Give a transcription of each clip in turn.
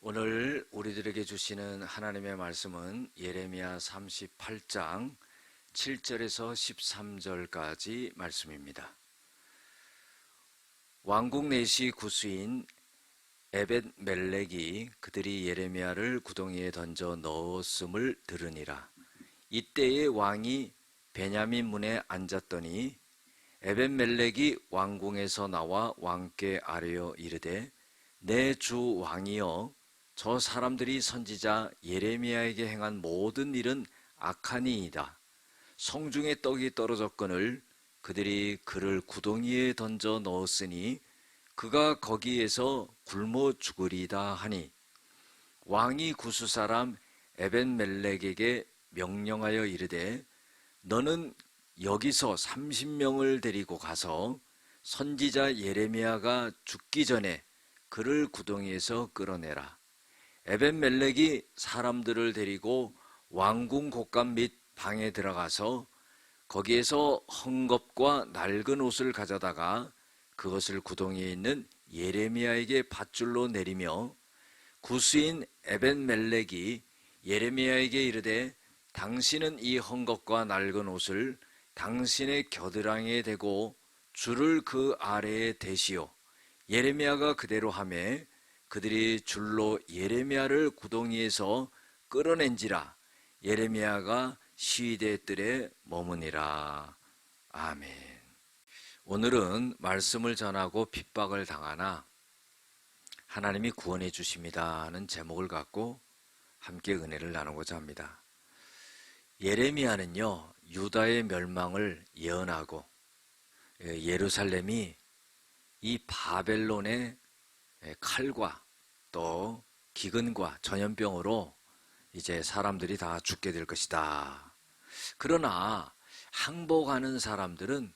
오늘 우리들에게 주시는 하나님의 말씀은 예레미야 38장 7절에서 13절까지 말씀입니다. 왕국 내시 구수인 에벳 멜렉이 그들이 예레미야를 구덩이에 던져 넣었음을 들으니라. 이때에 왕이 베냐민 문에 앉았더니 에벳 멜렉이 왕궁에서 나와 왕께 아뢰어 이르되 내 주 왕이여 저 사람들이 선지자 예레미야에게 행한 모든 일은 악하니이다. 성중에 떡이 떨어졌거늘 그들이 그를 구덩이에 던져 넣었으니 그가 거기에서 굶어 죽으리다 하니 왕이 구수 사람 에벤멜렉에게 명령하여 이르되 너는 여기서 30명을 데리고 가서 선지자 예레미야가 죽기 전에 그를 구덩이에서 끌어내라. 에벤멜렉이 사람들을 데리고 왕궁 곳간 및 방에 들어가서 거기에서 헝겊과 낡은 옷을 가져다가 그것을 구덩이에 있는 예레미야에게 밧줄로 내리며 구수인 에벤멜렉이 예레미야에게 이르되 당신은 이 헝겊과 낡은 옷을 당신의 겨드랑이에 대고 줄을 그 아래에 대시오. 예레미야가 그대로 하매 그들이 줄로 예레미야를 구덩이에서 끌어낸지라 예레미야가 시대 뜰에 머무니라. 아멘. 오늘은 말씀을 전하고 핍박을 당하나 하나님이 구원해 주십니다 하는 제목을 갖고 함께 은혜를 나누고자 합니다. 예레미야는요, 유다의 멸망을 예언하고 예, 예루살렘이 이 바벨론의 칼과 또 기근과 전염병으로 이제 사람들이 다 죽게 될 것이다. 그러나 항복하는 사람들은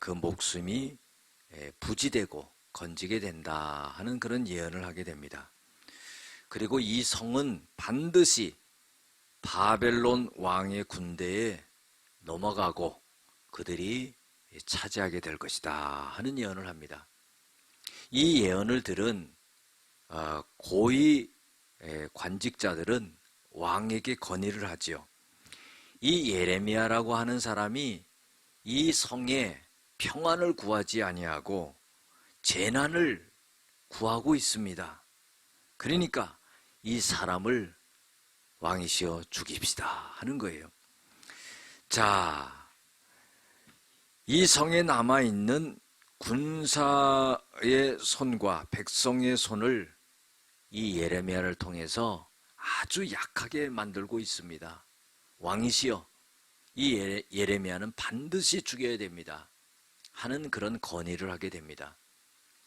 그 목숨이 부지되고 건지게 된다 하는 그런 예언을 하게 됩니다. 그리고 이 성은 반드시 바벨론 왕의 군대에 넘어가고 그들이 차지하게 될 것이다 하는 예언을 합니다. 이 예언을 들은 어, 고위 관직자들은 왕에게 건의를 하지요. 이 예레미야라고 하는 사람이 이 성에 평안을 구하지 아니하고 재난을 구하고 있습니다. 그러니까 이 사람을 왕이시여 죽입시다 하는 거예요. 자, 이 성에 남아 있는 군사의 손과 백성의 손을 이 예레미야를 통해서 아주 약하게 만들고 있습니다. 왕이시여, 이 예레미야는 반드시 죽여야 됩니다. 하는 그런 건의를 하게 됩니다.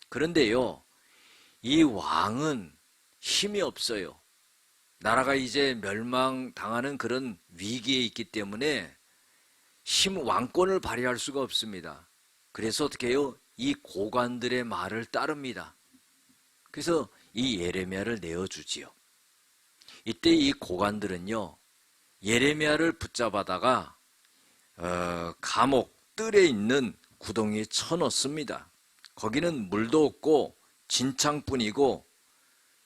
그런데요, 이 왕은 힘이 없어요. 나라가 이제 멸망당하는 그런 위기에 있기 때문에 힘 왕권을 발휘할 수가 없습니다. 그래서 어떻게 해요? 이 고관들의 말을 따릅니다. 그래서 이 예레미야를 내어주지요. 이때 이 고관들은요, 예레미야를 붙잡아다가 어, 감옥 뜰에 있는 구덩이에 쳐넣습니다. 거기는 물도 없고 진창뿐이고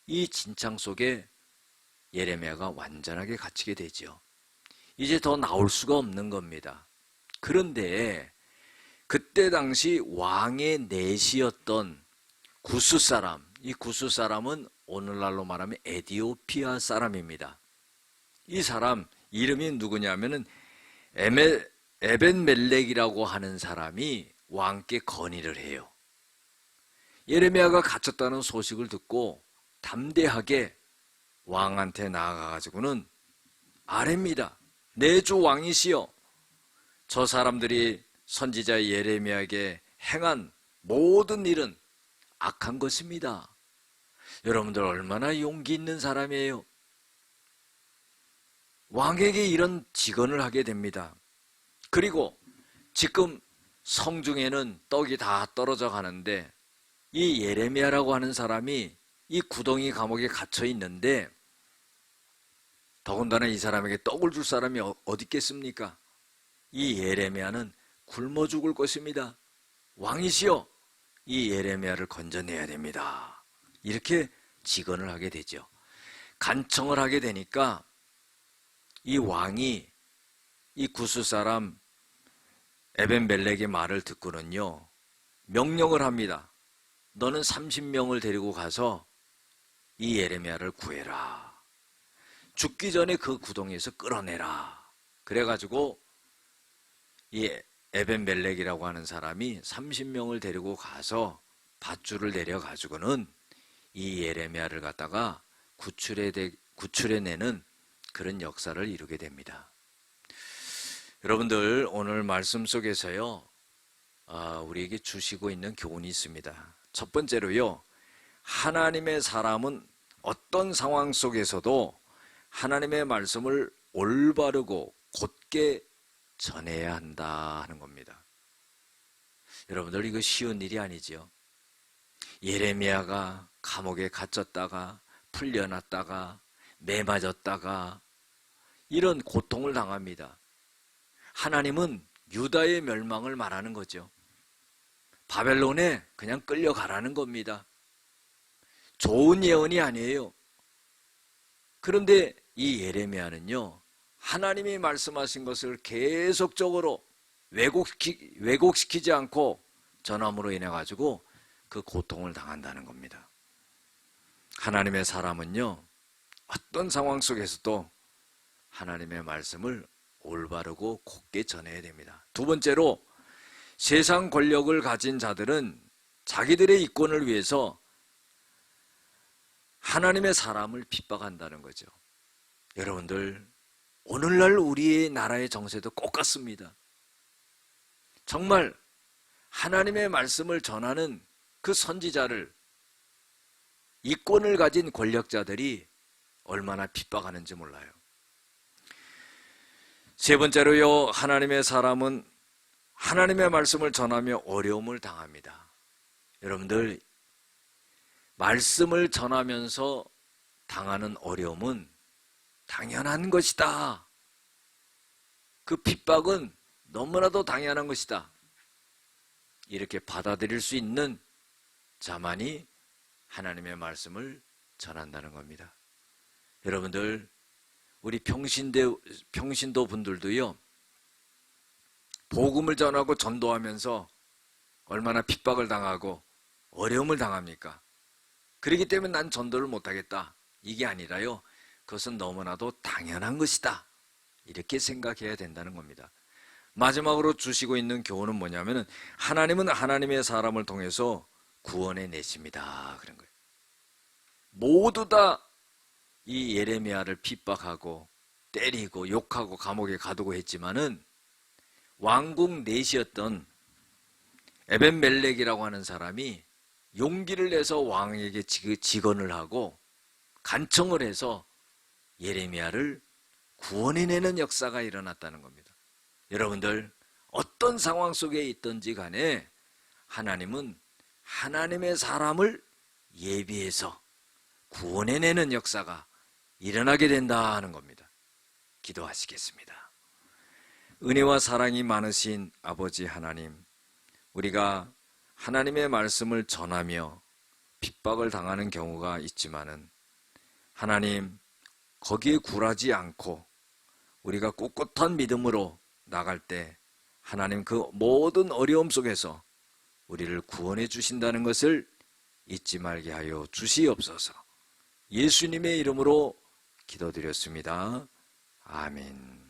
이 진창 속에 예레미야가 완전하게 갇히게 되죠. 이제 더 나올 수가 없는 겁니다. 그런데 그때 당시 왕의 내시였던 구스 사람, 이 구스 사람은 오늘날로 말하면 에디오피아 사람입니다. 이 사람 이름이 누구냐면은 에메, 에벤멜렉이라고 하는 사람이 왕께 건의를 해요. 예레미야가 갇혔다는 소식을 듣고 담대하게 왕한테 나아가가지고는 아뢰입니다. 내주 왕이시여. 저 사람들이 선지자 예레미야에게 행한 모든 일은 악한 것입니다. 여러분들 얼마나 용기 있는 사람이에요. 왕에게 이런 직언을 하게 됩니다. 그리고 지금 성중에는 떡이 다 떨어져 가는데 이 예레미야라고 하는 사람이 이 구덩이 감옥에 갇혀 있는데 더군다나 이 사람에게 떡을 줄 사람이 어, 어디 있겠습니까? 이 예레미야는 굶어 죽을 것입니다. 왕이시여, 이 예레미야를 건져내야 됩니다. 이렇게 직언을 하게 되죠. 간청을 하게 되니까 이 왕이 이 구스 사람 에벤벨렉의 말을 듣고는요, 명령을 합니다. 너는 30명을 데리고 가서 이 예레미야를 구해라. 죽기 전에 그 구덩이에서 끌어내라. 그래가지고 이 에벤벨렉이라고 하는 사람이 30명을 데리고 가서 밧줄을 내려 가지고는 이 예레미야를 갖다가 구출해, 구출해 내는 그런 역사를 이루게 됩니다. 여러분들 오늘 말씀 속에서요, 아, 우리에게 주시고 있는 교훈이 있습니다. 첫 번째로요, 하나님의 사람은 어떤 상황 속에서도 하나님의 말씀을 올바르고 곧게 전해야 한다 하는 겁니다. 여러분들 이거 쉬운 일이 아니지요. 예레미야가 감옥에 갇혔다가 풀려났다가 매 맞았다가 이런 고통을 당합니다. 하나님은 유다의 멸망을 말하는 거죠. 바벨론에 그냥 끌려가라는 겁니다. 좋은 예언이 아니에요. 그런데 이 예레미야는요, 하나님이 말씀하신 것을 계속적으로 왜곡시키, 왜곡시키지 않고 전함으로 인해 가지고 그 고통을 당한다는 겁니다. 하나님의 사람은요, 어떤 상황 속에서도 하나님의 말씀을 올바르고 곱게 전해야 됩니다. 두 번째로 세상 권력을 가진 자들은 자기들의 이권을 위해서 하나님의 사람을 핍박한다는 거죠. 여러분들, 오늘날 우리의 나라의 정세도 똑같습니다. 정말 하나님의 말씀을 전하는 그 선지자를 이권을 가진 권력자들이 얼마나 핍박하는지 몰라요. 세 번째로요, 하나님의 사람은 하나님의 말씀을 전하며 어려움을 당합니다. 여러분들, 말씀을 전하면서 당하는 어려움은 당연한 것이다. 그 핍박은 너무나도 당연한 것이다. 이렇게 받아들일 수 있는 자만이 하나님의 말씀을 전한다는 겁니다. 여러분들, 우리 평신도, 평신도 분들도요, 복음을 전하고 전도하면서 얼마나 핍박을 당하고 어려움을 당합니까? 그렇기 때문에 난 전도를 못하겠다. 이게 아니라요. 그것은 너무나도 당연한 것이다. 이렇게 생각해야 된다는 겁니다. 마지막으로 주시고 있는 교훈은 뭐냐면은 하나님은 하나님의 사람을 통해서 구원해 내십니다. 그런 거예요. 모두 다 이 예레미야를 핍박하고 때리고 욕하고 감옥에 가두고 했지만은 왕궁 내시였던 에벤멜렉이라고 하는 사람이 용기를 내서 왕에게 직언을 하고 간청을 해서 예레미야를 구원해내는 역사가 일어났다는 겁니다. 여러분들 어떤 상황 속에 있든지 간에 하나님은 하나님의 사람을 예비해서 구원해내는 역사가 일어나게 된다 하는 겁니다. 기도하시겠습니다. 은혜와 사랑이 많으신 아버지 하나님, 우리가 하나님의 말씀을 전하며 핍박을 당하는 경우가 있지만은 하나님 거기에 굴하지 않고 우리가 꿋꿋한 믿음으로 나갈 때 하나님 그 모든 어려움 속에서 우리를 구원해 주신다는 것을 잊지 말게 하여 주시옵소서. 예수님의 이름으로 기도드렸습니다. 아멘.